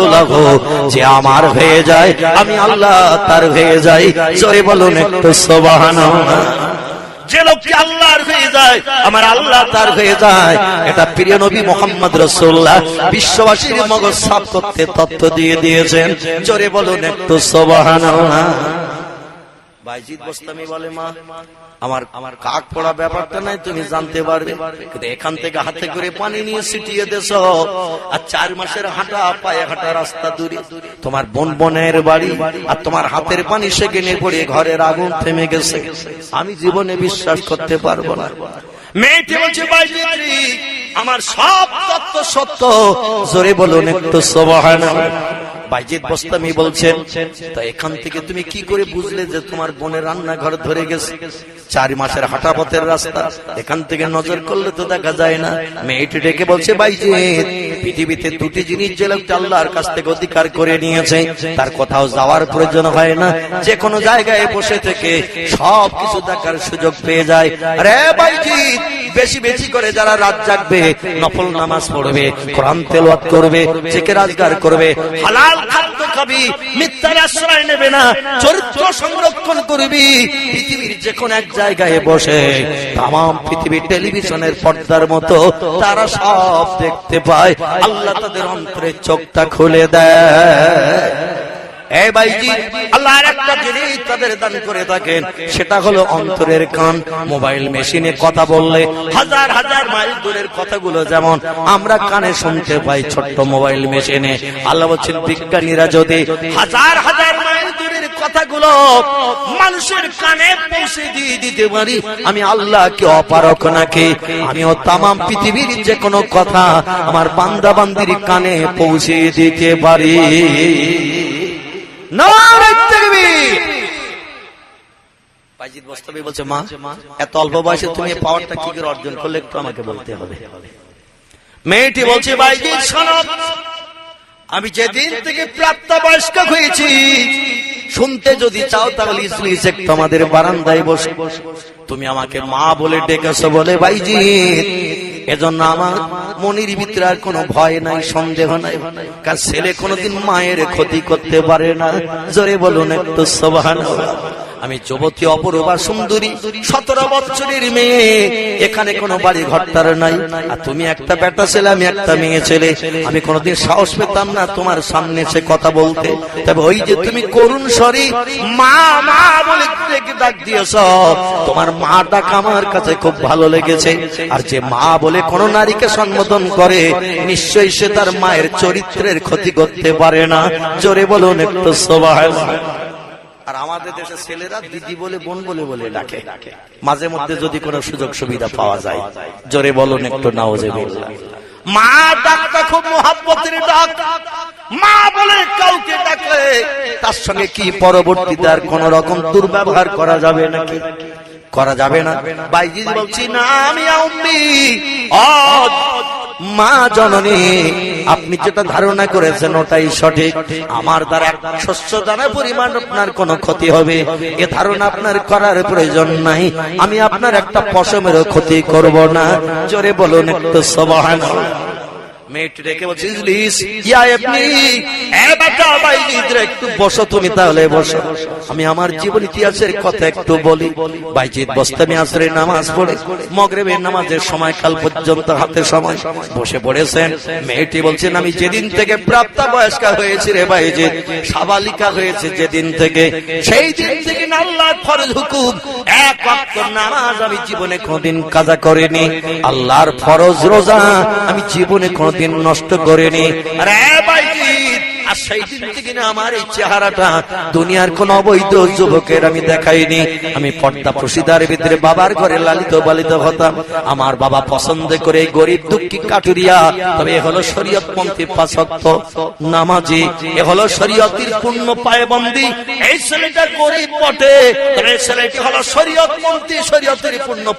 লাখ যে আমার হয়ে যায়, আমি আল্লাহ তার হয়ে যাই। জোরে বলুন একটু সুবহানাল্লাহ। বিশ্ববাসীর মগজ সাফ করতে তত্ত্ব দিয়ে দিয়েছেন। জোরে বলুন একটু সুবহানাল্লাহ। বাইজিদ গোস্তামি বলে, মা। আমার আমার কাক পড়া ব্যাপারটা নাই, তুমি জানতে পারবে। এখান থেকে হাতে করে পানি নিয়ে ছিটিয়ে দেশ আর চার মাসের হাঁটা, পায়ে হাঁটা রাস্তা দূরে। তোমার বোন বোনের বাড়ি আর তোমার হাতের পানি সেখানে পড়ে ঘরের আগুন থেমে গেছে। আমি জীবনে বিশ্বাস করতে পারব না। মেয়েটি বলছে আমার সব তত্ত্ব সত্য। জোরে বলুন একটু, সুবহানাল্লাহ। বাইজিদ বস্তামি বলছেন, তা এখান থেকে তুমি কি করে বুঝলে যে তোমার বোনের রান্নাঘর ধরে গেছে? চার মাসের হাঁটা রাস্তা, এখান থেকে নজর করলে তো দেখা যায় না। মেয়েটি ডেকে বলছে বাইজিদ পৃথিবীতে দুটি জিনিস যে লোকটা আল্লাহর কাছ থেকে অধিকার করে নিয়েছে, তার কোথাও যাওয়ার প্রয়োজন হয় না। যে কোনো জায়গায় বসে থেকে সব কিছু দেখার সুযোগ পেয়ে যায়। আরে বাইজিদ বেশি বেশি করে যারা রাত জাগবে, নফল নামাজ পড়বে, কোরআন তেলাওয়াত করবে জেকে রাজগার করবে, হালাল খাদ্য খাবি, মিথ্যার আশ্রয় নেবে না, চরিত্র সংরক্ষণ করবি, পৃথিবীর যে কোন এক জায়গায় বসে তাম পৃথিবীর টেলিভিশনের পর্দার মতো তারা সব দেখতে পায়। আল্লাহ তাদের অন্তরে চোখটা খুলে দেয়। এই ভাইজি, আল্লাহর একটা করে থাকেন সেটা হলো অন্তরের কান। মোবাইল মেশিনে কথা বললে হাজার হাজার মাইল কথাগুলো যেমন আমরা কানে শুনতে পাই ছোট্ট মোবাইল মেশিনে। আল্লাহ বিজ্ঞানীরা যদি হাজার হাজার মাইল দূরের কথাগুলো মানুষের কানে পৌঁছে দিয়ে দিতে পারি, আমি আল্লাহ কে অপারক নাকি? আমিও তামাম পৃথিবীর যে কোনো কথা আমার বান্দা কানে পৌঁছে দিতে পারি। বাইজিদ বস্তবে বলছে মা এত অল্প বয়সে তুমি পাওয়ারটা কি করে অর্জন করলে একটু আমাকে বলতে হবে। মেয়েটি বলছে বাইজিদ শোনো আমি যেদিন থেকে প্রাপ্তবয়স্ক হয়েছি শুনতে যদি চাও তাহলে ইসলিস একটু আমাদের বারান্দায় বসে। তুমি আমাকে মা বলে ডেকেছো বলে বাইজি এজন্য আমার মনির ভিতরে আর কোনো ভয় নাই, সন্দেহ নাই। কার ছেলে কোনোদিন মায়ের ক্ষতি করতে পারে না। জোরে বলুন একটু সোভান আমি যুবতী অপরূপা সুন্দরী সতেরো বছরের মেয়ে। এখানে কোনো বাড়ি ঘরটার নাই। আর তুমি একটা বেটা ছেলে, আমি একটা মেয়ে ছেলে। আমি কোনোদিন সাহস পেতাম না তোমার সামনে সে কথা বলতে। তবে ওই যে তুমি করুণ সরি মা মা বলে ডাক দিয়েছ। তোমার মা ডাক আমার কাছে খুব ভালো লেগেছে। আর যে মা বলে কোন নারীকে সম্বোধন করে, নিশ্চয়ই সে তার মায়ের চরিত্রের ক্ষতি করতে পারে না। জোরে বলুন একটু সবাই আর আমাদের দেশে ছেলেরা দিদি বলে বোন বলে বলে ডাকে। মাঝে মধ্যে যদি কোনো সুযোগ সুবিধা পাওয়া যায় জোরে বলুন একটু নাওজেবিল্লাহ। মা ডাকটা খুব মোহাব্বতের ডাক। মা বলে কাউকে ডাকলে তার সঙ্গে কি পরবর্তীতে আর কোন রকম দুর্ব্যবহার করা যাবে নাকি? করা যাবে না। বাইজি বলছি না আমি আম্মি মা জননী, আপনি যেটা ধারণা করেছেন ওটাই সঠিক। আমার দ্বারা শস্য দানা পরিমাণ আপনার কোনো ক্ষতি হবে। এ ধারণা আপনার করার প্রয়োজন নাই। আমি আপনার একটা পশমেরও ক্ষতি করব না। জোরে বলুন একটু সবহান মেয়েটি রেখে বলছে ইয়া পড়েছেন। মেয়েটি বলছেন, আমি যেদিন থেকে প্রাপ্ত বয়স্কা হয়েছি রে বাইজিদ সাবালিকা হয়েছে যেদিন থেকে। সেই দিন থেকে আল্লাহর ফরজ নামাজ আমি জীবনে কোনদিন কাজা করিনি। আল্লাহর ফরজ রোজা আমি জীবনে কোনদিন নষ্ট করিনি। আরে বাইজিদ আমার দুনিয়ার কোন অবৈধ যুবকের আমি দেখাইনি। আমি ভিতরে বাবার ঘরে লালিত আমার বাবা পছন্দ করে গরিব দুঃখী কাটুরিয়া তবে এ হলো শরীয়ত পন্থী নামাজি। এ হলো শরীয়তির পূর্ণ এই ছেলেটা গরিব ছেলেটি হলো শরীয়ত পন্থী, শরীয়তের পূর্ণ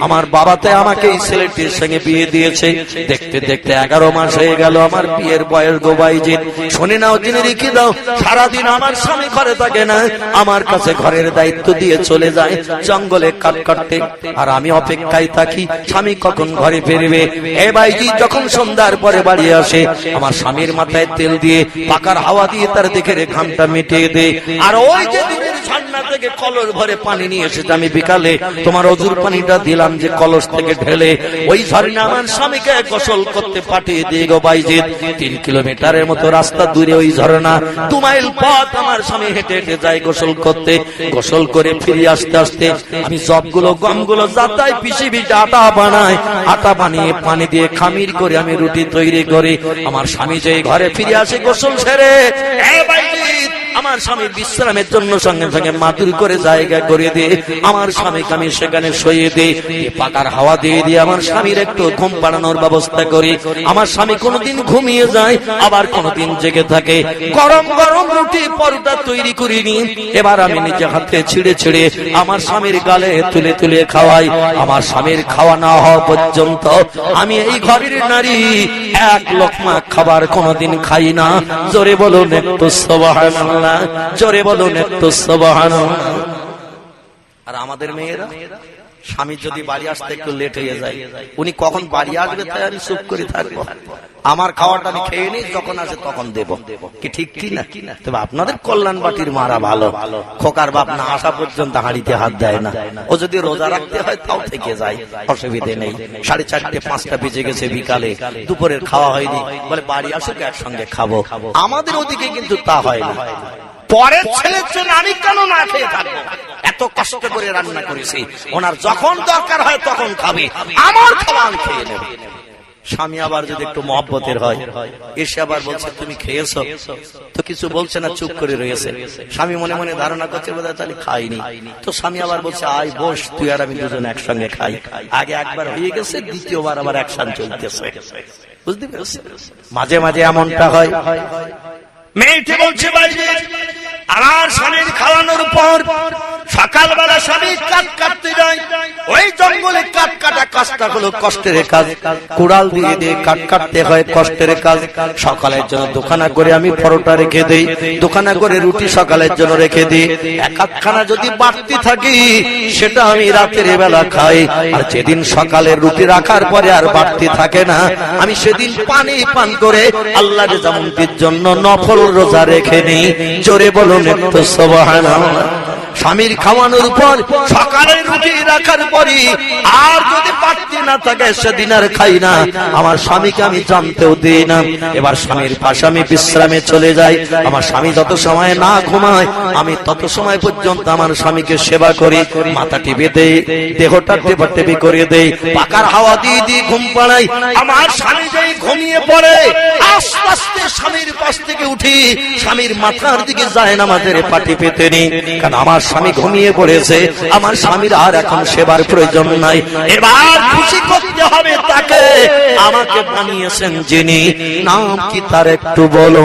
আমার বাবাতে আমাকে এই ছেলেটির সঙ্গে বিয়ে দিয়েছে। দেখতে দেখতে এগারো মাস হয়ে গেল। আমার বিয়ের বয়স গোবাইজি বাইজি শুনে নাও জেনে রেখে দাও, সারাদিন আমার স্বামী ঘরে থাকে না, আমার কাছে ঘরের দায়িত্ব দিয়ে চলে যায়, জঙ্গলে কাট কাটতে। আর আমি অপেক্ষায় থাকি, স্বামী কখন ঘরে ফিরবে? এ বাইজি যখন সন্ধ্যার পরে বাড়ি আসে, আমার স্বামীর মাথায় তেল দিয়ে, পাকার হাওয়া দিয়ে তার দেখে ঘামটা মিটিয়ে দে। আর ওই যে ঝর্ণা থেকে কলস ভরে পানি নিয়ে এসেছে। আমি বিকালে তোমার অজুর পানিটা দিলাম যে কলস থেকে ঢেলে ওই ঝর্ণা আমার স্বামীকে গোসল করতে পাঠিয়ে দিয়ে গো বাইজিৎ তিন কিলোমিটারের মতো রাস্তা দূরে ওই ঝর্ণা। দু মাইল পথ আমার স্বামী হেঁটে হেঁটে যায় গোসল করতে। গোসল করে ফিরে আসতে আসতে আমি সবগুলো গমগুলো যাতায় পিসি পিসি আটা বানাই। আটা বানিয়ে পানি দিয়ে খামির করে আমি রুটি তৈরি করি। আমার স্বামী যে ঘরে ফিরে আসে গোসল সেরে আমার স্বামী বিশ্রামের জন্য সঙ্গে সঙ্গে মাদুর করে জায়গা করে দে। আমার স্বামীকে আমি সেখানে শুয়ে দিই পাকার হাওয়া দিয়ে দিয়ে আমার স্বামীর একটু ঘুম পাড়ানোর ব্যবস্থা করি। আমার স্বামী কোনোদিন ঘুমিয়ে যায়, আবার কোনোদিন জেগে থাকে। গরম গরম রুটি পরোটা তৈরি করিনি এবার আমি নিজে হাতে ছিঁড়ে ছিঁড়ে আমার স্বামীর গালে তুলে তুলে খাওয়াই। আমার স্বামীর খাওয়া না হওয়া পর্যন্ত আমি এই ঘরের নারী। এক লোকমা খাবার কোনোদিন খাই না। জোরে বলুন একটু সবাহান্লাহ জোরে বলুন একটু সবহান আর আমাদের মেয়েরা? স্বামী যদি বাড়ি আসতে একটু লেট হয়ে যায় উনি কখন বাড়ি আসবে তাই আমি চুপ করে থাকব। আমার খাওয়াটা আমি খেয়ে নিই যখন আসে তখন দেব। কি ঠিক কি না? তবে আপনাদের কল্যাণ বাটির মারা ভালো। খোকার বাপ না আসা পর্যন্ত হাঁড়িতে হাত দেয় না। ও যদি রোজা রাখতে হয় তাও থেকে যায়। অসুবিধে নেই। সাড়ে চারটে পাঁচটা বেজে গেছে বিকালে। দুপুরের খাওয়া হয়নি। বলে বাড়ি আসুক একসঙ্গে খাব। আমাদের ওদিকে কিন্তু তা হয় না পরের ছেলের জন্য আমি কেন না খেয়ে থাকব এত কষ্ট করে রান্না করেছি। ওনার যখন দরকার হয় তখন খাবে। আমার খাওয়া আমি খেয়ে নেব। স্বামী আবার যদি একটু মহব্বতের হয় এসে আবার বলছে তুমি খেয়েছো? তো কিছু বলছে না চুপ করে রয়েছে। স্বামী মনে মনে ধারণা করছে বোধহয় তাহলে খাইনি। তো স্বামী আবার বলছে আয় বস তুই আর আমি দুজন একসঙ্গে খাই। আগে একবার হয়ে গেছে দ্বিতীয়বার আবার একসাথে চলতেছে। বুঝতে পেরেছি মাঝে মাঝে এমনটা হয়। মেয়েটি বলছে বাইরে আমার স্বামীর খাওয়ানোর পর সকালবেলা স্বামী কাঠ কাটতে যায়। ওই জঙ্গলে কাঠ কাটা কাজটা হলো কষ্টের কাজ। কুড়াল দিয়ে দিয়ে কাঠ কাটতে হয় কষ্টের কাজ। সকালের জন্য দোকানা করে আমি পরোটা রেখে দেই। দোকানা করে রুটি সকালের জন্য রেখে দিই। এক আধখানা যদি বাড়তি থাকি, সেটা আমি রাতের বেলা খাই। আর যেদিন সকালের রুটি রাখার পরে আর বাড়তি থাকে না, আমি সেদিন পানি পান করে আল্লাহ রেজামন্তির জন্য নফল রোজা রেখে নিই। জোরে বলুন একটু সুবহানাল্লাহ স্বামীর খাওয়ানোর পর সকালে রুটি রাখার পরে আর যদি পারতি না থাকে, সেদিন আর খাই না। আমার স্বামীকে আমি জানতেও দিই না। এবার স্বামীর পাশে আমি বিশ্রামে চলে যাই। আমার স্বামী যত সময় না ঘুমায়, আমি তত সময় পর্যন্ত আমার স্বামীকে সেবা করি। মাথা টিপে দেই, দেহটা টেপা টেপি করে দেই পাকার হাওয়া দিয়ে দিয়ে ঘুম পাড়াই। আমার স্বামী যেই ঘুমিয়ে পড়ে, আস্তে আস্তে স্বামীর পাশ থেকে উঠি। স্বামীর মাথার দিকে যায় না আমাদের পাটি পেতে নি কারণ আমার স্বামী ঘুমিয়ে পড়েছে, আমার স্বামীর আর এখন সেবার প্রয়োজন নাই। এবার খুশি করতে হবে তাকে। আমাকে বানিয়েছেন যিনি। নাম কি তার একটু বলো।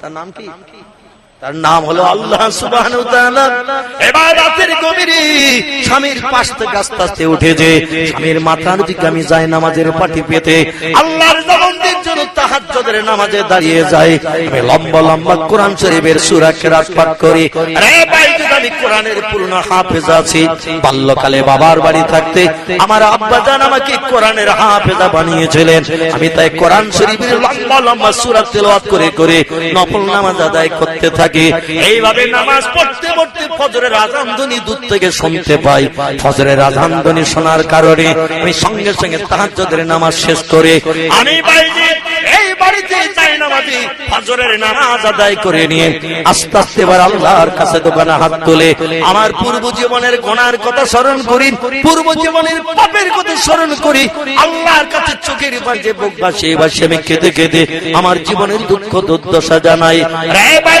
তার নাম কি? তার নাম হলো আল্লাহ গভীরে স্বামীর আস্তে আস্তে উঠেছে। স্বামীর মাথার দিকে আমি যাই নামাজের পাটি পেতে। তাহাজ্জুদের নামাজে দাঁড়িয়ে যাই। আমি লম্বা লম্বা কোরআন শরীফের সূরা কেরাত পাঠ করি। আরে ভাই আমি কোরআনের পূর্ণ হাফেজ আছি, বাল্যকালে বাবার বাড়ি থাকতে আমার আব্বা জান আমাকে কোরআনের বানিয়েছিলেন। আমি তাই কোরআন শরীফের লম্বা লম্বা সূরা তেলাওয়াত করে করে নফল নামাজ আদায় করতে থাকি। এইভাবে নামাজ পড়তে পড়তে ফজরের ধ্বনি দূর থেকে শুনতে পাই। ফজরের আজান ধ্বনি শোনার কারণে আমি সঙ্গে সঙ্গে তাহাজ্জুদের নামাজ শেষ করে। আমি বাইরে এই বাড়িতে চাই নামাজি ফজরের নামাজ আদায় করে নিয়ে আস্তে আস্তে এবার আল্লাহর কাছে দোকানে হাত তুলে আমার পূর্ব জীবনের গোনার কথা স্মরণ করি পূর্ব জীবনের পাপের কথা স্মরণ করি আল্লাহর কাছে চোখের বাজে বুক বাসে বাসে আমি খেতে খেতে আমার জীবনের দুঃখ দুর্দশা জানাই। রে ভাই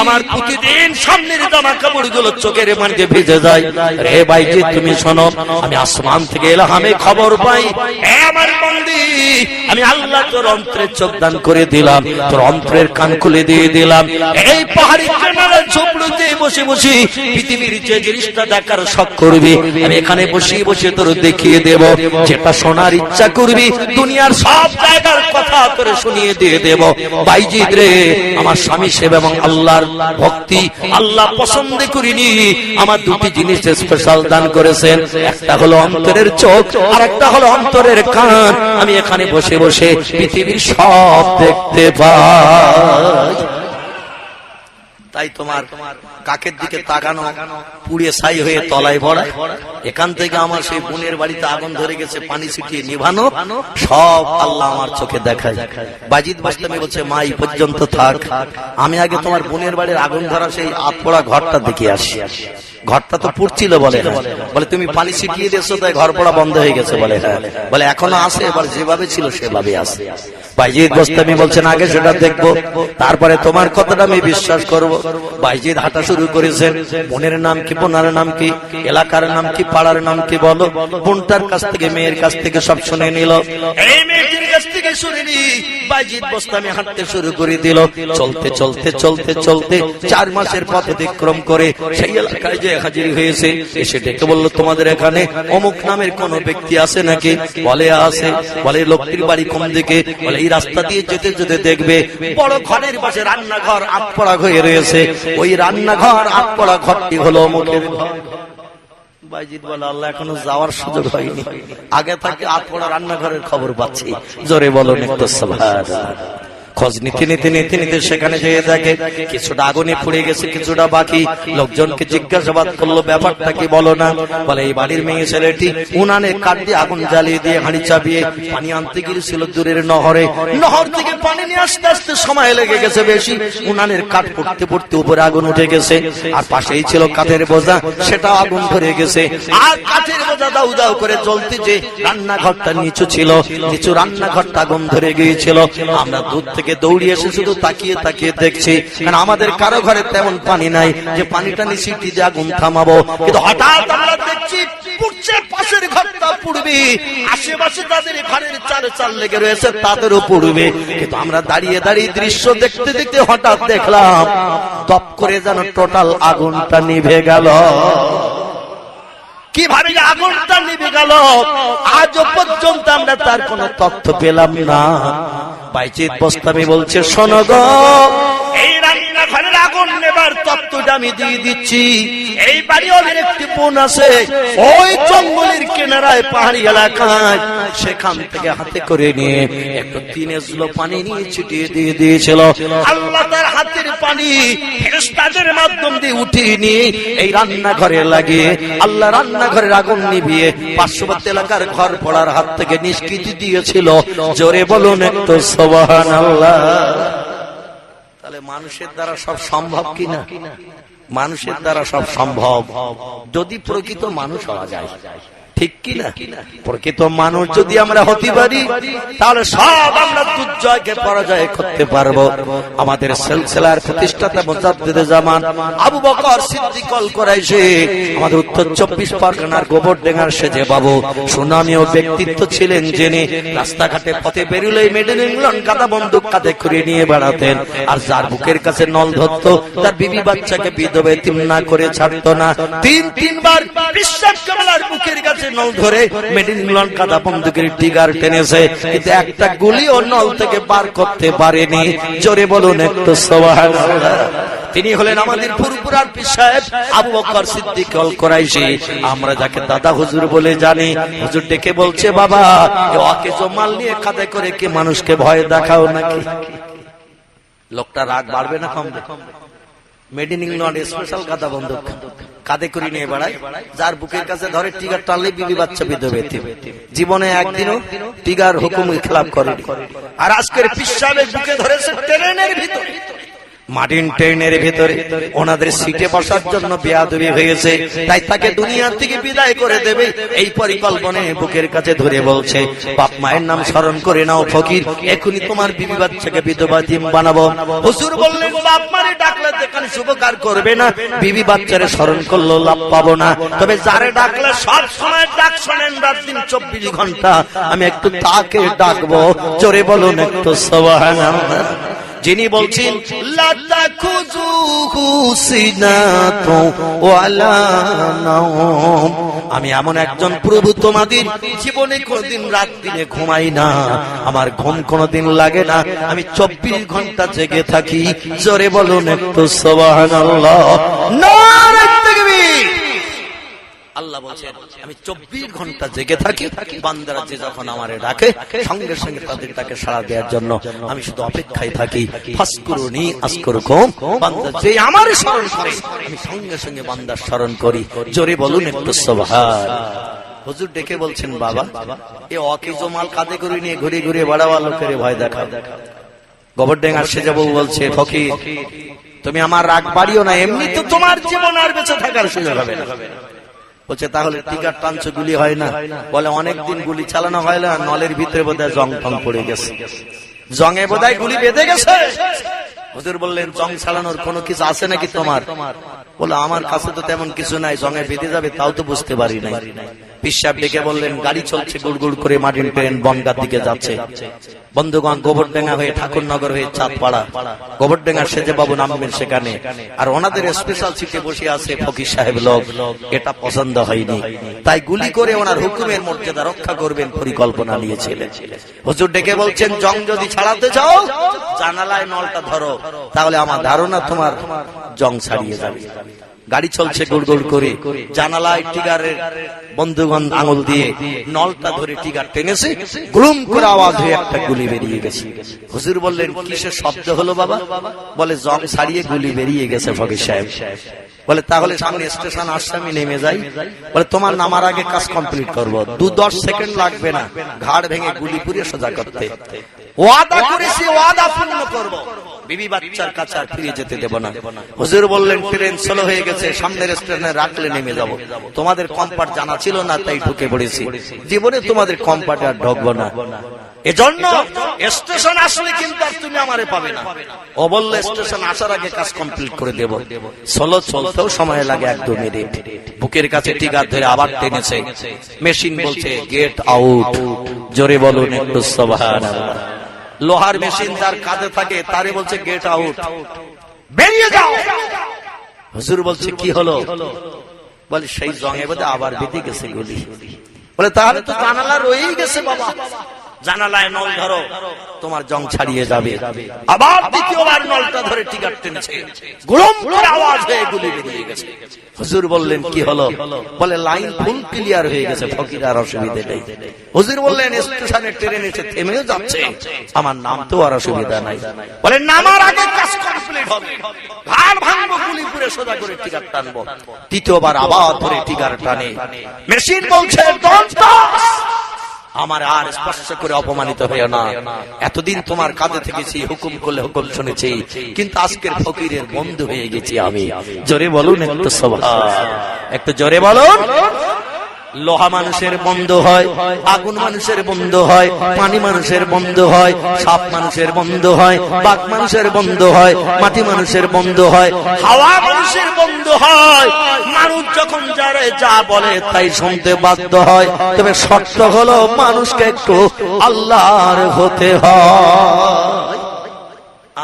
আমার প্রতিদিন সামনের জামা কাপড়গুলো চোখের মানকে ভিজে যায়। রে ভাইজি তুমি শোনো আমি আসমান থেকে এলাম খবর পাই। আমার বন্দি আমি আল্লাহ তোর অন্তরের চোখ দান করে দিলাম তোর অন্তরের কান খুলে দিয়ে দিলাম। এই পাহাড়ি কেনারা ঝোপড়ুতে বসে বসে পৃথিবীর যে জিনিসটা দেখার শখ করবি আমি এখানে বসে বসে তোর দেখিয়ে দেব। যেটা শোনার ইচ্ছা করবি দুনিয়ার সব জায়গার কথা তোরে শুনিয়ে দিয়ে দেব। বাইজিদ রে আমার স্বামী সেব এবং আল্লাহর ভক্তি আল্লাহ পছন্দ করিনি। আমার দুটি জিনিস স্পেশাল দান করেছেন। একটা হলো অন্তরের চোখ আর একটা হলো অন্তরের কান। আমি এখানে বসে বসে পৃথিবীর সব দেখতে পাই। তাই তোমার তোমার কাকের দিকে তাকানো, পুড়িয়ে ছাই হয়ে তলায় ভরা, এখান থেকে আমার সেই বোনের বাড়িতে আগুন ধরে গেছে, পানি ছিটিয়ে নিভানো, সব আল্লাহ আমার চোখে দেখায়। বাজিদ বাস্তবে বলছে, মা, এই পর্যন্ত থাক। আমি আগে তোমার বোনের বাড়ির আগুন ধরা সেই আতপড়া ঘরটা দেখে আসি। ঘরটা তো পুড়ছিল বলে হ্যাঁ। বলে, তুমি পানি ছিটিয়ে দিয়েছ, তাই ঘর পড়া বন্ধ হয়ে গেছে, বলে হ্যাঁ। বলে, এখনও আসে এবার যেভাবে ছিল, সেভাবে আছে। বাইজিদ গোস্তামি বলছেন, আগে সেটা দেখব, তারপরে তোমার কথাটা আমি বিশ্বাস করব। বাইজিদ হাঁটা শুরু করেছেন। বোনের নাম কি, বোনার নাম কি, এলাকার নাম কি, পাড়ার নাম কি বলো? বোনটার কাছ থেকে, মেয়ের কাছ থেকে সব শুনে নিল। এই মেয়েটির কাছ থেকে শুনে নি বাইজিদ গোস্তামি হাঁটতে শুরু করে দিল। চলতে চলতে চলতে চলতে চার মাসের পথ অতিক্রম করে সেই এলাকায় যে হাজির হয়েছে, এসে ডেকে বলল, তোমাদের এখানে অমুক নামের কোন ব্যক্তি আছে নাকি? বলে, আছে। বলে, লোকটির বাড়ি কোন দিকে? বলে, এই রাস্তা দিয়ে যেতে যেতে দেখবে, বড় ঘরের পাশে রান্নাঘর আটপড়া হয়ে রয়েছে। ওই রান্নাঘর আটপড়া ঘরটি হলো অমুকের ঘর। বাইজিদ বলে, আল্লাহ এখনও যাওয়ার সুযোগ হয়নি। আগে থাকে আটপড়া রান্নাঘরের খবর পাচ্ছি। জোরে বলো নিত্য খোঁজ নিতে নিতে নিতে নিতে সেখানে যেয়ে দেখে কিছুটা আগুনে পুড়ে গেছে, কিছুটা বাকি। লোকজনকে জিজ্ঞাসাবাদ করল, ব্যাপারটা কি বলো না? বলে, এই বাড়ির মেয়ে ছেলেটি উনানে কাঠ আগুন জ্বালিয়ে দিয়ে হাঁড়ি চাপিয়ে পানি আনতে গিয়েছিল দূরের নহরে। নহর থেকে পানি নিয়ে আসতে আসতে সময় লেগে গেছে বেশি। উনানের কাঠ পড়তে পড়তে উপরে আগুন উঠে গেছে। আর পাশেই ছিল কাঠের বোঝা সেটা আগুন ধরে গেছে। আর কাঠের বোঝা দাউ দাউ করে জ্বলতে যে রান্নাঘরটা নিচু ছিল, নিচু রান্নাঘরটা আগুন ধরে গিয়েছিল। আমরা দূর থেকে দৌড়িয়ে এসে শুধু তাকিয়ে তাকিয়ে দেখছি। কারণ আমাদের কারও ঘরে তেমন পানি নাই যে পানিটা নিচে দিয়ে আগুন থামাবো। কিন্তু হঠাৎ আমরা দেখছি তাদেরও কিন্তু আমরা দাঁড়িয়ে দাঁড়িয়ে দৃশ্য দেখতে দেখতে হঠাৎ দেখলাম তপ করে যেন টোটাল আগুনটা নিভে গেল। কীভাবে আগুনটা নিভে গেল, আজও পর্যন্ত আমরা তার কোনো তথ্য পেলাম না। বাইচিত বস্তামি বলছে, শোনো গো। এই রান্নাঘরের আগুন নেবার তত্ত্বটা আমি দিয়ে দিচ্ছি। এই বাড়ি একটি বোন আছে। ওই জঙ্গলের পাহাড়ি এলাকায় সেখান থেকে হাতে করে নিয়ে একটু তিনে পানি নিয়ে ছিটিয়ে দিয়ে দিয়েছিল। আল্লাহ তার হাতের পানি ফেরেশতাদের মাধ্যম দিয়ে উঠিয়ে নিয়ে এই রান্নাঘরে লাগিয়ে আল্লাহ রান্নাঘরের আগুন নিভিয়ে পার্শ্ববর্তী এলাকার ঘর পড়ার হাত থেকে নিষ্কৃতি দিয়েছিল। জোরে বলুন একটু তাহলে মানুষের দ্বারা সব সম্ভব কিনা? মানুষের দ্বারা সব সম্ভব। যদি প্রকৃত মানুষ হওয়া যায়। ঠিক কিনা? প্রকৃত মানুষ যদি আমরা হতে পারি তাহলে সব আমরা দুর্জয়কে পরাজয় করতে পারব। আমাদের সেলসেলার প্রতিষ্ঠাতা মোজাদ্দিদে জামান আবু বকর সিদ্দিকল করাইছে আমাদের উত্তর চব্বিশ পরগনার গোবর ডেঙ্গার সেজে বাবু সুনামীয় ব্যক্তিত্ব ছিলেন যিনি রাস্তাঘাটে পথে বেরুলেই মেডেন ইংল্যান্ড কাদা বন্দুক কাঁধে করে নিয়ে বেড়াতেন আর যার বুকের কাছে নল ধরত তার বিবি বাচ্চাকে বিধবে তিম না করে ছাড়তো না। তিন তিনবার বিশ্বাস কামলার বুকের কাছে ধরে কাদা বন্দুকের টিগার টেনেছে, কিন্তু একটা নল থেকে বার করতে পারেনি। জোরে বলুন একটু সোহান। তিনি হলেন আমাদের ফুরপুরার পীর সাহেব আবু বকর সিদ্দিক অল আমরা যাকে দাদা হুজুর বলে জানি, হুজুর ডেকে বলছে, বাবা ওকে জমাল নিয়ে কাঁধে করে কি মানুষকে ভয় দেখাও নাকি? লোকটা রাগ বাড়বে না কমবে? স্পেশাল গাদা বন্দুক কাঁধে করে নিয়ে বেড়ায় যার বুকের কাছে ধরে টিগার টানলে বিবি বাচ্চা বিধবে জীবনে একদিনও টিগার হুকুম খেলাপ করে আর আজকের পিসাবের বুকে ধরেছে ট্রেনের ভিতরে। মার্টিন ট্রেনের ভেতরে ওনাদের সিটে বসার জন্য বেয়াদবি হয়েছে। তাই তাকে দুনিয়ার থেকে বিদায় করে দেবে। এই পরিকল্পনায় বুকের কাছে ধরে বলছে, বাপ মায়ের নাম স্মরণ করে নাও ফকির এখনই তোমার বিবি বাচ্চাকে বিধবা দিম বানাবো। হুজুর বললেন, বাপ মারে ডাকলে যেখানে শুভকার করবে না। বিবি বাচ্চারে স্মরণ করল লাভ পাবো না। তবে যারে ডাকলে সব সময় ডাক শোনেন রাত দিন চব্বিশ ঘণ্টা। আমি একটু তাকে ডাকবো। জোরে বলুন একটু সবাহান যিনি বলছেন লাতা খুজুহু। আমি এমন একজন প্রভু তোমাদের জীবনে কোনদিন রাত দিনে ঘুমাই না। আমার ঘুম কোনদিন লাগে না। আমি চব্বিশ ঘণ্টা জেগে থাকি। জোরে বলুন একটু সবাহ আল্লাহ আল্লাহ বলছেন আমি চব্বিশ ঘণ্টা জেগে থাকি বান্দারা যে যখন আমারে ডাকে সঙ্গে সঙ্গে তাদের তাকে সাড়া দেওয়ার জন্য আমি শুধু অপেক্ষায় থাকি ফাসকুরুনি আসকুরুকুম বান্দা যে আমারে স্মরণ করে আমি সঙ্গে সঙ্গে বান্দার স্মরণ করি জোরে বলুন একটু সুবহান। হুজুর ডেকে বলছেন বাবা এ অকে জমাল কাঁধে করে নিয়ে ঘুরে ঘুরে বাড়াওয়া লোকের ভয় দেখা গোবরডেঙ্গার সেজে বউ বলছে ফকির তুমি আমার রাগ বাড়িও না এমনি তো তোমার জীবন আর বেঁচে থাকার সুযোগ হবে না। বলছে, তাহলে টিকার টানছো, গুলি হয় না। বলে অনেকদিন গুলি চালানো হয় না, নলের ভিতরে বোধ হয় জং টং পড়ে গেছে। জঙে বোধ গুলি বেঁধে গেছে। হুজুর বললেন, জং চালানোর কোনো কিছু আছে নাকি তোমার? বলে, আমার কাছে তো তেমন কিছু নাই জঙে বেঁধে যাবে, তাও তো বুঝতে পারি নাই। পিসাব ডেকে বললেন, গাড়ি চলছে গুড় গুড় করে মাটির ট্রেন বনগার দিকে যাচ্ছে। বন্ধুগণ, গোবরডেঙ্গা হয়ে ঠাকুরনগর হয়ে চাঁদপাড়া। গোবরডেঙ্গা সেজে বাবু নামবেন সেখানে। আর ওনাদের স্পেশাল সিটে বসে আছে ফকির সাহেব লোক। এটা পছন্দ হয়নি। তাই গুলি করে ওনার হুকুমের মর্যাদা রক্ষা করবেন পরিকল্পনা নিয়েছিলেন। হুজুর ডেকে বলছেন, জং যদি ছাড়াতে চাও, জানালায় নলটা ধরো, তাহলে আমার ধারণা তোমার জং ছাড়িয়ে যাবে। গাড়ি চলছে গুড় করে। জানালায় টিগারের বন্ধুগণ আঙুল দিয়ে নলটা ধরে টিগার টেনেছে গ্রুম করে আওয়াজ হয়ে একটা গুলি বেরিয়ে গেছে। হুজুর বললেন কিসের শব্দ হলো বাবা? বলে জং ছাড়িয়ে গুলি বেরিয়ে গেছে ফকির সাহেব। বলে তাহলে সামনে স্টেশন আসছে আমি নেমে যাই। বলে তোমার নামার আগে কাজ কমপ্লিট করব। দু দশ সেকেন্ড লাগবে না। ঘাড় ভেঙে গুলি পুড়িয়ে সোজা করতে। ওয়াদা করেছি ওয়াদা পূর্ণ করব। বিবি বাচ্চার কাছে আর ফিরে যেতে দেব না। হুজুর বললেন ট্রেন স্লো হয়ে গেছে সামনের স্টেশনে রাখলে নেমে যাব। তোমাদের কম্পার্ট জানা ছিল না তাই ঢুকে পড়েছি। জীবনে তোমাদের কম্পার্টে আর ঢুকবো না। এজন্য স্টেশন আসলে কিন্তু আর তুমি আমারে পাবে না। ও বললে স্টেশন আসার আগে কাজ কমপ্লিট করে দেব। সোলো চলতেও সময় লাগে এক দু মিনিট। বুকের কাছে টিকার ধরে আবার টেনেছে। মেশিন বলছে গেট আউট জোরে বলুন একটু সবাহান লোহার মেশিন তার কাঁধে থাকে তারে বলছে গেট আউট বেরিয়ে যাও। হুজুর বলছে, কি হলো? বলে, সেই জঙ্গে বোধ আবার বেঁধে গেছে গুলি। বলে, তাহলে তো জানালা রয়েই গেছে বাবা। জানালায় নল ধরো, তোমার জং ছাড়িয়ে যাবে। আবার দ্বিতীয়বার নলটা ধরে টিকার টেনেছে। গুড়ম করে আওয়াজ হয়ে গুলি বেরিয়ে গেছে। হুজুর বললেন, কি হলো? বলে, লাইন ফুল ক্লিয়ার হয়ে গেছে, ফকির আর অসুবিধে নেই। হুজুর বললেন, স্টেশনে ট্রেন এসে থেমেও যাচ্ছে। আমার নাম তো আর অসুবিধা নাই। বলে, নামার আগে কাজ কমপ্লিট হবে। ঘাড় ভাঙবো, গুলি পুরে সোজা করে টিকার টানবো। তৃতীয়বার আবার ধরে টিকার টানে। মেশিন বলছে, "Don't touch!" আমার আর স্পর্শ করে অপমানিত হয়ে না। এতদিন তোমার কাঁধে থেকেছি হুকুম করলে হুকুম শুনেছি, কিন্তু আজকের ফকিরের বন্ধু হয়ে গেছি আমি। জোরে বলুন একটু সভা একটু জোরে বলুন। লোহা মানুষের বন্ধ হয়, আগুন মানুষের বন্ধ হয়, পানি মানুষের বন্ধ হয়, সাপ মানুষের বন্ধ হয়, বাঘ মানুষের বন্ধ হয়, মাটি মানুষের বন্ধ হয়, হাওয়া মানুষের বন্ধ হয়। মানুষ যখন যারে যা বলে তাই শুনতে বাধ্য হয়। তবে শর্ত হলো মানুষকে একটু আল্লাহর হতে হয়।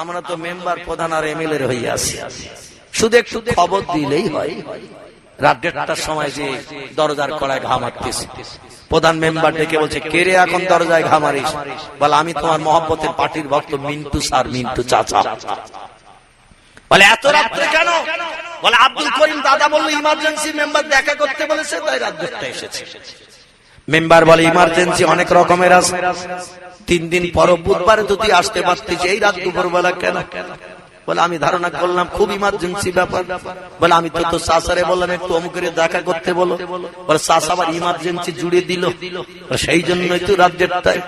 আমরা তো মেম্বার প্রধান আর এমএলএ হয়ে আছি। শুধু একটু খবর দিলেই হয়। রাত দেড়টার সময় যে দরজার কড়ায় ঘামাতেছে প্রধান মেম্বার ডেকে বলছে, কে রে এখন দরজায় ঘামারিস বলে, আমি তোমার মহব্বতের পার্টির ভক্ত মিন্টু স্যার, মিন্টু চাচা। বলে, এত রাত্রে কেন? বলে, আব্দুল করিম দাদা বলল, ইমার্জেন্সি মেম্বার দেখা করতে বলেছে, তাই রাত দেড়টা এসেছে। মেম্বার বলে, ইমার্জেন্সি অনেক রকমের আছে। তিন দিন পর বুধবারে তুই আসতে পারতিস, এই রাত দুপুর বেলা কেন? বলে, আমি ধারণা করলাম, খুব ইমার্জেন্সি ব্যাপার। বলে, আমি তো তো সাসারে বললাম, একটু অমুকের দেখা করতে বলো। বলে সাস আবার ইমার্জেন্সি জুড়ে দিল। সেই জন্যই তো দেড়টায়।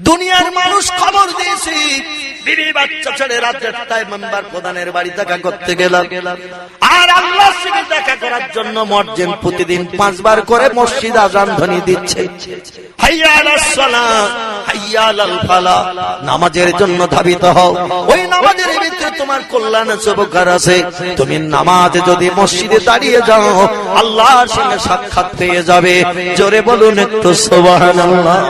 দুনিয়ার মানুষ খবর দিয়েছি। বিবি বাচ্চা ছেড়ে রাত দেড়টায় মেম্বার প্রধানের বাড়ি দেখা করতে গেলাম। আর আল্লাহ সঙ্গে দেখা করার জন্য মসজিদ প্রতিদিন পাঁচবার করে মসজিদ আজান ধ্বনি দিচ্ছে। নামাজের জন্য ধাবিত হও। ওই নামাজের ভিতরে তোমার কল্যাণ আছে। তুমি নামাজে যদি মসজিদে দাঁড়িয়ে যাও আল্লাহর সঙ্গে সাক্ষাৎ পেয়ে যাবে। জোরে বলুন একটু সুবহানাল্লাহ।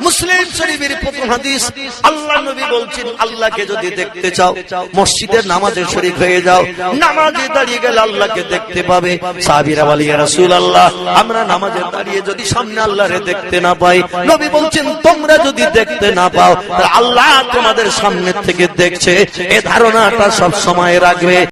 মুসলিম শরীফের প্রথম হাদিস, আল্লাহ নবী বলছেন, আল্লাহকে যদি দেখতে চাও, মসজিদের নামাজে শরীক হয়ে যাও, নামাজে দাঁড়িয়ে গেলে আল্লাহকে দেখতে পাবে। সাহাবীরা বলে, ইয়া রাসূলুল্লাহ, আমরা নামাজে দাঁড়িয়ে যদি সামনে আল্লাহরে দেখতে না পাই, নবী বলছেন, তোমরা যদি দেখতে না পাও আল্লাহ তোমাদের সামনে থেকে দেখছে, এ ধারণাটা সব সময় রাখবে।